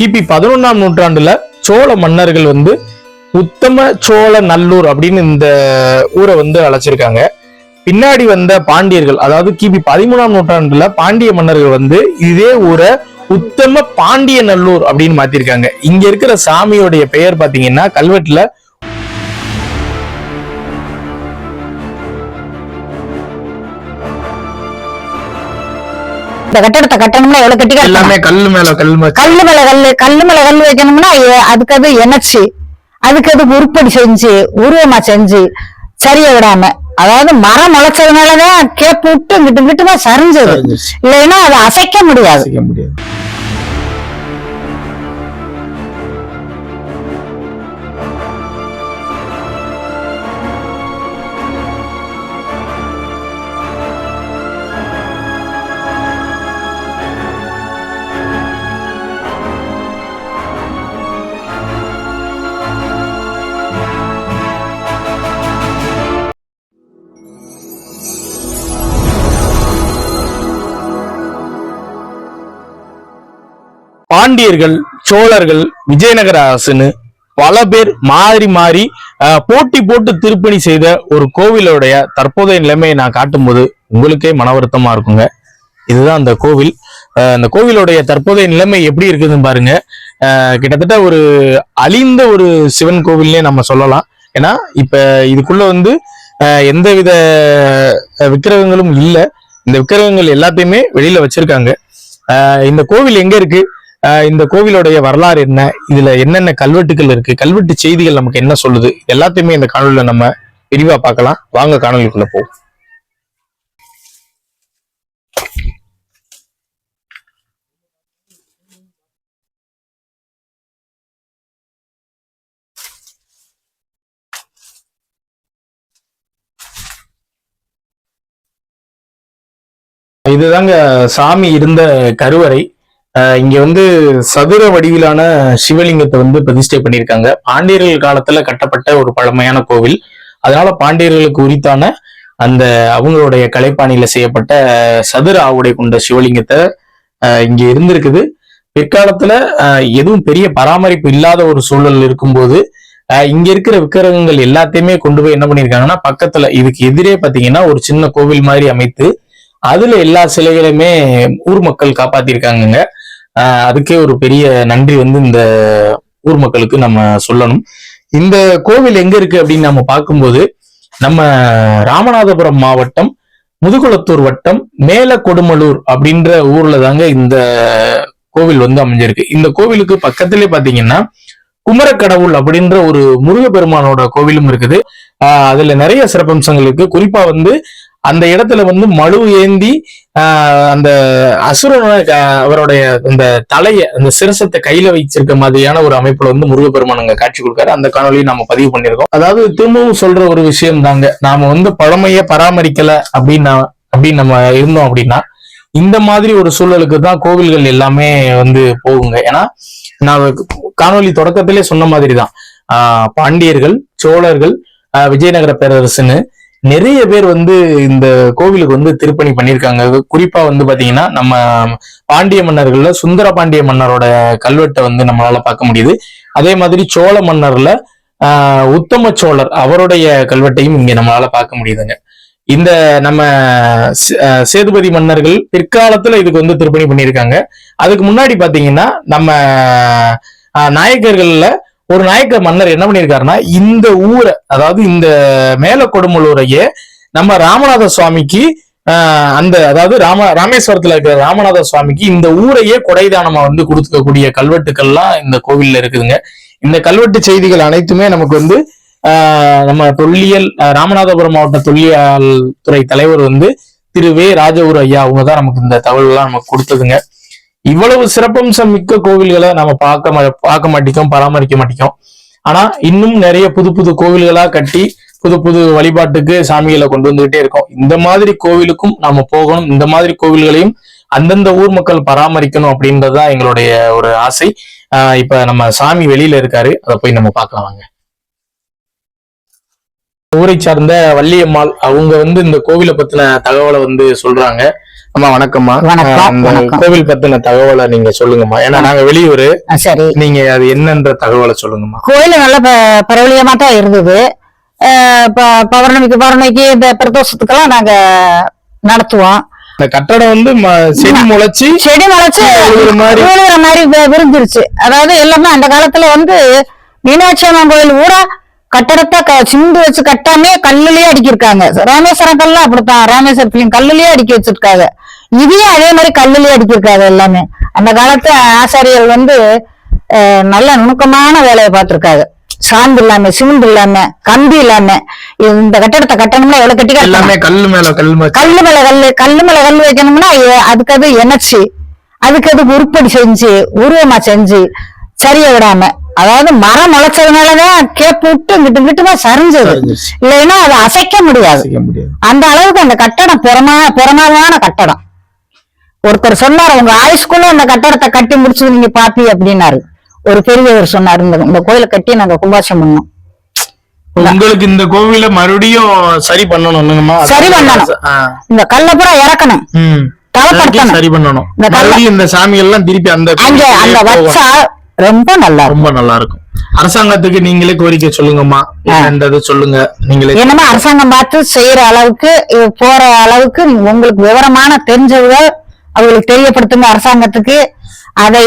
கிபி பதினொன்னாம் நூற்றாண்டுல சோழ மன்னர்கள் வந்து உத்தம சோழ நல்லூர் அப்படின்னு இந்த ஊரை வந்து அழைச்சிருக்காங்க. பின்னாடி வந்த பாண்டியர்கள் அதாவது கிபி பதிமூணாம் நூற்றாண்டுல பாண்டிய மன்னர்கள் வந்து இதே ஊரை உத்தம பாண்டிய நல்லூர் அப்படின்னு மாத்திருக்காங்க. இங்க இருக்கிற சாமியோடைய பெயர் பாத்தீங்கன்னா கல்வெட்டுல இந்த கட்டடத்தை கட்டணும்னா எவ்வளவு கட்டி எல்லாமே கல்லு மேல கல் மேல. கல்லு மேல கல்லு கல்லு மேல கல்லு வைக்கணும்னா அதுக்கு அது இணைச்சு அதுக்கு அது உருப்படி செஞ்சு உருவமா செஞ்சு சரிய விடாம. அதாவது மரம் முளைச்சதுனாலதான் கேப்பு விட்டு இங்கிட்டு இங்கிட்டுமா சரிஞ்சது. சரிஞ்சிருச்சு. இல்லைன்னா அதை அசைக்க முடியாது. பாண்டியர்கள் சோழர்கள் விஜயநகர அரசுன்னு பல பேர் மாறி மாறி போட்டி போட்டு திருப்பணி செய்த ஒரு கோவிலுடைய தற்போதைய நிலைமையை நான் காட்டும்போது உங்களுக்கே மன வருத்தமா இருக்குங்க. இதுதான் அந்த கோவில். அந்த கோவிலுடைய தற்போதைய நிலைமை எப்படி இருக்குதுன்னு பாருங்க. கிட்டத்தட்ட ஒரு அழிந்த ஒரு சிவன் கோவில்னே நம்ம சொல்லலாம். ஏன்னா இப்ப இதுக்குள்ள வந்து எந்த எந்தவித விக்கிரகங்களும் இல்லை. இந்த விக்கிரகங்கள் எல்லாத்தையுமே வெளியில வச்சிருக்காங்க. இந்த கோவில் எங்க இருக்கு? இந்த கோவிலுடைய வரலாறு என்ன? இதுல என்னென்ன கல்வெட்டுகள் இருக்கு? கல்வெட்டு செய்திகள் நமக்கு என்ன சொல்லுது? எல்லாத்தையுமே இந்த காணொலியில நம்ம விரிவா பார்க்கலாம். வாங்க காணொலிக்குள்ள போவோம். இதுதாங்க சாமி இருந்த கருவறை. இங்க வந்து சதுர வடிவிலான சிவலிங்கத்தை வந்து பிரதிஷ்டை பண்ணியிருக்காங்க. பாண்டியர்கள் காலத்துல கட்டப்பட்ட ஒரு பழமையான கோவில். அதனால பாண்டியர்களுக்கு உரித்தான அந்த அவங்களுடைய கலைப்பாணியில செய்யப்பட்ட சதுர ஆவுடை கொண்ட சிவலிங்கத்தை இங்க இருந்திருக்குது. பிற்காலத்துல எதுவும் பெரிய பராமரிப்பு இல்லாத ஒரு சூழல் இருக்கும்போது இங்க இருக்கிற விக்கிரகங்கள் எல்லாத்தையுமே கொண்டு போய் என்ன பண்ணிருக்காங்கன்னா பக்கத்துல இதுக்கு எதிரே பாத்தீங்கன்னா ஒரு சின்ன கோவில் மாதிரி அமைத்து அதுல எல்லா சிலைகளையுமே ஊர் மக்கள் காப்பாத்திருக்காங்க அதுக்கே ஒரு பெரிய நன்றி வந்து இந்த ஊர் மக்களுக்கு நம்ம சொல்லணும். இந்த கோவில் எங்க இருக்கு அப்படின்னு நம்ம பார்க்கும்போது நம்ம ராமநாதபுரம் மாவட்டம் முதுகுளத்தூர் வட்டம் மேல கொடுமலூர் அப்படின்ற ஊர்ல தாங்க இந்த கோவில் வந்து அமைஞ்சிருக்கு. இந்த கோவிலுக்கு பக்கத்திலே பாத்தீங்கன்னா குமரக்கடவுள் அப்படின்ற ஒரு முருகப்பெருமானோட கோவிலும் இருக்குது. அதுல நிறைய சிறப்பம்சங்கள் இருக்கு. குறிப்பா வந்து அந்த இடத்துல வந்து மழு ஏந்தி ஆஹ் அந்த அசுரனோட அவருடைய அந்த தலைய அந்த சிரசத்தை கையில வச்சிருக்க மாதிரியான ஒரு அமைப்புல வந்து முருகப்பெருமான் அங்க காட்சி கொடுக்காரு. அந்த காணொலியை நம்ம பதிவு பண்ணியிருக்கோம். அதாவது திரும்பவும் சொல்ற ஒரு விஷயம் தாங்க நாம வந்து பழமைய பராமரிக்கல அப்படின்னா அப்படின்னு நம்ம இருந்தோம் அப்படின்னா இந்த மாதிரி ஒரு சூழலுக்கு தான் கோவில்கள் எல்லாமே வந்து போகுங்க. ஏன்னா நான் காணொலி தொடக்கத்திலே சொன்ன மாதிரி தான் ஆஹ் பாண்டியர்கள் சோழர்கள் ஆஹ் விஜயநகர பேரரசுன்னு நிறைய பேர் வந்து இந்த கோவிலுக்கு வந்து திருப்பணி பண்ணியிருக்காங்க. குறிப்பா வந்து பாத்தீங்கன்னா நம்ம பாண்டிய மன்னர்கள்ல சுந்தர பாண்டிய மன்னரோட கல்வெட்டை வந்து நம்மளால பார்க்க முடியுது. அதே மாதிரி சோழ மன்னர்ல ஆஹ் உத்தம சோழர் அவருடைய கல்வெட்டையும் இங்க நம்மளால பார்க்க முடியுதுங்க. இந்த நம்ம சே- சேதுபதி மன்னர்கள் பிற்காலத்துல இதுக்கு வந்து திருப்பணி பண்ணியிருக்காங்க. அதுக்கு முன்னாடி பாத்தீங்கன்னா நம்ம நாயக்கர்கள்ல ஒரு நாயக்க மன்னர் என்ன பண்ணியிருக்காருன்னா இந்த ஊரை அதாவது இந்த மேல கொடுமலூரையே நம்ம ராமநாத சுவாமிக்கு அந்த அதாவது ராம ராமேஸ்வரத்துல இருக்கிற ராமநாத சுவாமிக்கு இந்த ஊரையே கொடைதானமா வந்து கொடுத்துக்கக்கூடிய கல்வெட்டுக்கள்லாம் இந்த கோவில்ல இருக்குதுங்க. இந்த கல்வெட்டு செய்திகள் அனைத்துமே நமக்கு வந்து நம்ம தொல்லியல் ராமநாதபுரம் மாவட்ட தொல்லியல் துறை தலைவர் வந்து திரு வே ராஜகுரு ஐயா அவங்க தான் நமக்கு இந்த தகவல் எல்லாம் நமக்கு கொடுத்ததுங்க. இவ்வளவு சிறப்பம்சம் மிக்க கோவில்களை நம்ம பார்க்க மா- பார்க்க மாட்டோம் பராமரிக்க மாட்டோம் ஆனா இன்னும் நிறைய புது புது கோவில்களா கட்டி புது புது வழிபாட்டுக்கு சாமிகளை கொண்டு வந்துகிட்டே இருக்கோம். இந்த மாதிரி கோவிலுக்கும் நாம போகணும். இந்த மாதிரி கோவில்களையும் அந்தந்த ஊர் மக்கள் பராமரிக்கணும் அப்படின்றதுதான் எங்களுடைய ஒரு ஆசை. ஆஹ் இப்ப நம்ம சாமி வெளியில இருக்காரு. அதை போய் நம்ம பார்க்கலாம் வாங்க. ஊரை சார்ந்த வள்ளியம்மாள் அவங்க வந்து இந்த கோவிலை பத்தின தகவலை வந்து சொல்றாங்க. அம்மா வணக்கம்மா. கோவில் பத்தின தகவலை நீங்க சொல்லுங்கம்மா. ஏன்னா நாங்க வெளியூரு. சரி. நீங்க அது என்னன்ற தகவலை சொல்லுங்கம்மா. கோயில் நல்ல ப- பிரபலியமா தான் இருந்தது. பௌர்ணமிக்கு பௌர்ணமிக்கு இந்த பிரதோஷத்துக்கெல்லாம் நாங்க நடத்துவோம். இந்த கட்டடம் வந்து செடி முளைச்சு செடி முளைச்சு மாதிரி. விரிஞ்சிருச்சு. அதாவது எல்லாமே அந்த காலத்துல வந்து மீனாட்சி அம்மன் கோயில் ஊரா கட்டடத்தை க- சிந்து வச்சு கட்டாமே கல்லுலயே அடுக்கியிருக்காங்க. ராமேஸ்வரம் கல்ல அப்படித்தான். ராமேஸ்வரத்துலயும் கல்லுலயே அடுக்கி வச்சிருக்காங்க. இதையும் அதே மாதிரி கல்லுலயே அடுக்கியிருக்காங்க எல்லாமே. அந்த காலத்து ஆசாரியர்கள் வந்து நல்ல நுணுக்கமான வேலையை பார்த்திருக்காங்க சாந்து இல்லாம சிமெண்ட் இல்லாம கம்பி இல்லாம இந்த கட்டடத்தை கட்டணும்னா எவ்வளவு கட்டி எல்லாமே கல்லு மேல கல் கல்லு மேல கல்லு கல்லு மேல கல்லு வைக்கணும்னா அதுக்கு அது இணைச்சு அதுக்கு அது உருப்படி செஞ்சு உருவமா செஞ்சு சரிய விடாம அதாவது மரம் முளைச்சதுனாலதான் கேப் விட்டு இங்கிட்டு இங்கிட்டுமா சரிஞ்சது. இல்லைன்னா அதை அசைக்க முடியாது. அந்த அளவுக்கு அந்த கட்டடம் பிரமா பிரமாதமான கட்டடம். ஒருத்தர் சொன்னார் உங்க ஆயுஷ்குள்ள அந்த கட்டடத்தை கட்டி முடிச்சது நீங்க பாப்பி அப்படின்னாரு. ஒரு பெரியவர் சொன்னாரு இந்த கோயிலை கட்டி நாங்க கும்பாசம் பண்ணோம். உங்களுக்கு இந்த கோவில மறுபடியும் சரி பண்ணணும்னுங்கம்மா சரி பண்ணணும். இந்த கல்லப்புறம் இறக்கணும். சரி பண்ணணும். இந்த சாமி எல்லாம் திருப்பி அந்த அங்க அந்த வச்சா ரொம்ப நல்லா ரொம்ப நல்லா இருக்கும் அரசாங்கத்துக்கு நீங்களே கோரிக்கை சொல்லுங்கம்மா. என்னன்றது சொல்லுங்க. நீங்களே என்னமோ அரசாங்கம் பார்த்து செய்யற அளவுக்கு போற அளவுக்கு உங்களுக்கு விவரமான தெரிஞ்சவங்க அவங்களுக்கு தெரியப்படுத்துங்க அரசாங்கத்துக்கு. அதை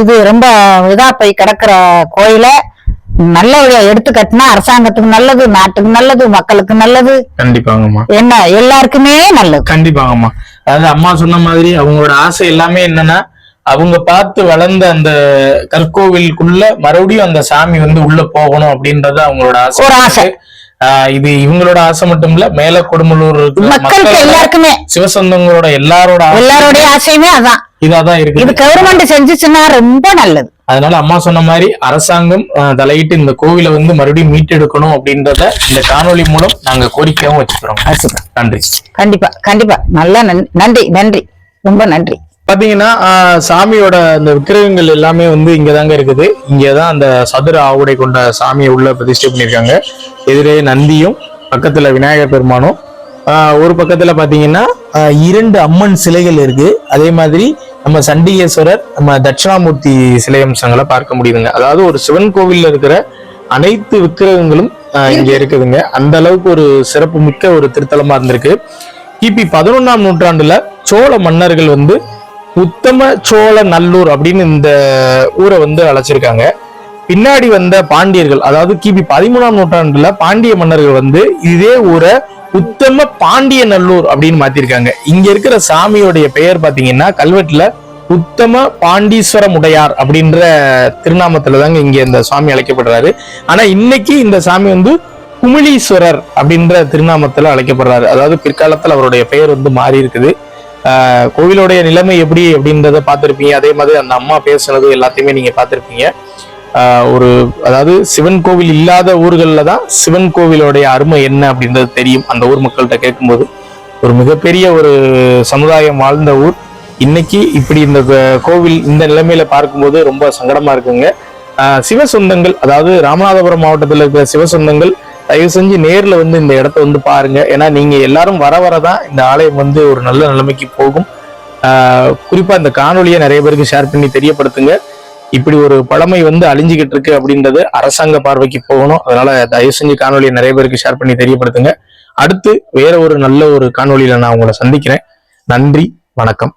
இது, ரொம்ப இதா போய் கிடக்குற கோயில நல்லபடியா எடுத்து கட்டினா அரசாங்கத்துக்கு நல்லது நாட்டுக்கு நல்லது மக்களுக்கு நல்லது. கண்டிப்பாங்கம்மா. என்ன எல்லாருக்குமே நல்லது. கண்டிப்பாங்கம்மா. அதாவது அம்மா சொன்ன மாதிரி அவங்களோட ஆசை எல்லாமே என்னன்னா அவங்க பார்த்து வளர்ந்த அந்த கற்கோவிலுக்குள்ள மறுபடியும் அந்த சாமி வந்து உள்ள போகணும் அப்படின்றது அவங்களோட ஆசை. இது இவங்களோட ஆசை மட்டும் இல்ல மேல கொடுமலூர் மக்களுக்கு எல்லாருக்குமே. சிவசந்தங்களோட எல்லாரோட எல்லாருடைய ஆசையுமே அதான். இதாதான் இது இருக்குது கவர்மெண்ட் செஞ்சுச்சுன்னா ரொம்ப நல்லது. அதனால அம்மா சொன்ன மாதிரி அரசாங்கம் தலையிட்டு இந்த கோவிலை வந்து மறுபடியும் மீட்டெடுக்கணும் அப்படின்றத இந்த காணொளி மூலம் நாங்க கோரிக்கையாவும் வச்சுக்கிறோம். நன்றி. கண்டிப்பா கண்டிப்பா. நல்லா நன்- நன்றி நன்றி. ரொம்ப நன்றி. பாத்தீங்கன்னா ஆஹ், சாமியோட அந்த விக்கிரகங்கள் எல்லாமே வந்து இங்கதாங்க இருக்குது. இங்கதான் அந்த சதுர ஆவுடை கொண்ட சாமியை உள்ள பிரதிஷ்டை பண்ணியிருக்காங்க. எதிரே நந்தியும் பக்கத்துல விநாயகர் பெருமானும். ஒரு பக்கத்துல பாத்தீங்கன்னா ஆஹ், இரண்டு அம்மன் சிலைகள் இருக்கு. அதே மாதிரி நம்ம சண்டிகேஸ்வரர் நம்ம தட்சிணாமூர்த்தி சிலை அம்சங்களை பார்க்க முடியுதுங்க. அதாவது ஒரு சிவன் கோவில்ல இருக்கிற அனைத்து விக்கிரகங்களும் இங்க இருக்குதுங்க. அந்த அளவுக்கு ஒரு சிறப்பு மிக்க ஒரு திருத்தலமா இருந்திருக்கு. கிபி பதினொன்னாம் நூற்றாண்டுல சோழ மன்னர்கள் வந்து உத்தம சோழ நல்லூர் அப்படின்னு இந்த ஊரை வந்து அழைச்சிருக்காங்க. பின்னாடி வந்த பாண்டியர்கள் அதாவது கிபி பதிமூணாம் நூற்றாண்டுல பாண்டிய மன்னர்கள் வந்து இதே ஊரை உத்தம பாண்டிய நல்லூர் அப்படின்னு மாத்திருக்காங்க. இங்க இருக்கிற சாமியோடைய பெயர் பாத்தீங்கன்னா கல்வெட்டுல உத்தம பாண்டீஸ்வரம் உடையார் அப்படின்ற திருநாமத்துல தாங்க இங்க இந்த சாமி அழைக்கப்படுறாரு. ஆனா இன்னைக்கு இந்த சாமி வந்து குமிழீஸ்வரர் அப்படின்ற திருநாமத்துல அழைக்கப்படுறாரு. அதாவது பிற்காலத்துல அவருடைய பெயர் வந்து மாறி இருக்குது கோவிலுடைய நிலைமை எப்படி அப்படின்றத பார்த்துருப்பீங்க. அதே மாதிரி அந்த அம்மா பேசுனது எல்லாத்தையுமே நீங்க பார்த்துருப்பீங்க. ஒரு அதாவது சிவன் கோவில் இல்லாத ஊர்களில் தான் சிவன் கோவிலோடைய அருமை என்ன அப்படின்றது தெரியும். அந்த ஊர் மக்கள்கிட்ட கேட்கும்போது ஒரு மிகப்பெரிய ஒரு சமுதாயம் வாழ்ந்த ஊர். இன்னைக்கு இப்படி இந்த கோவில் இந்த நிலைமையில பார்க்கும்போது ரொம்ப சங்கடமா இருக்குங்க. சிவ சொந்தங்கள் அதாவது ராமநாதபுரம் மாவட்டத்தில் இருக்கிற சிவ சொந்தங்கள் தயவு செஞ்சு நேரில் வந்து இந்த இடத்த வந்து பாருங்க. ஏன்னா நீங்க எல்லாரும் வர வரதான் இந்த ஆலயம் வந்து ஒரு நல்ல நிலைமைக்கு போகும். ஆஹ் குறிப்பா இந்த காணொலியை நிறைய பேருக்கு ஷேர் பண்ணி தெரியப்படுத்துங்க. இப்படி ஒரு பழமை வந்து அழிஞ்சுக்கிட்டு இருக்கு அப்படின்றது அரசாங்க பார்வைக்கு போகணும். அதனால தயவு செஞ்சு காணொலியை நிறைய பேருக்கு ஷேர் பண்ணி தெரியப்படுத்துங்க. அடுத்து வேற ஒரு நல்ல ஒரு காணொலியில நான் உங்களை சந்திக்கிறேன். நன்றி வணக்கம்.